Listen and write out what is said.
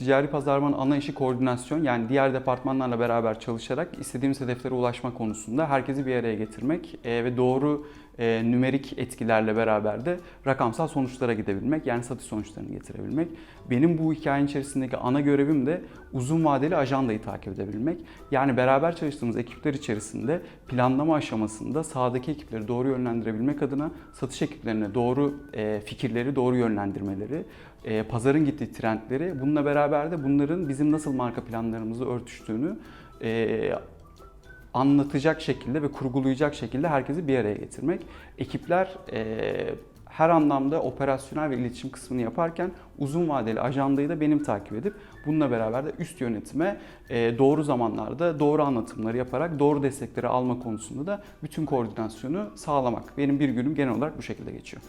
ticari pazarlamanın ana işi koordinasyon. Yani diğer departmanlarla beraber çalışarak istediğimiz hedeflere ulaşma konusunda herkesi bir araya getirmek e, ve doğru e, nümerik etkilerle beraber de rakamsal sonuçlara gidebilmek. Yani satış sonuçlarını getirebilmek. Benim bu hikayenin içerisindeki ana görevim de uzun vadeli ajandayı takip edebilmek. Yani beraber çalıştığımız ekipler içerisinde planlama aşamasında sahadaki ekipleri doğru yönlendirebilmek adına satış ekiplerine doğru e, fikirleri doğru yönlendirmeleri, e, pazarın gittiği trendleri, bununla beraber de bunların bizim nasıl marka planlarımızla örtüştüğünü e, anlatacak şekilde ve kurgulayacak şekilde herkesi bir araya getirmek. Ekipler e, her anlamda operasyonel ve iletişim kısmını yaparken uzun vadeli ajandayı da benim takip edip bununla beraber de üst yönetime e, doğru zamanlarda doğru anlatımları yaparak doğru destekleri alma konusunda da bütün koordinasyonu sağlamak. Benim bir günüm genel olarak bu şekilde geçiyor.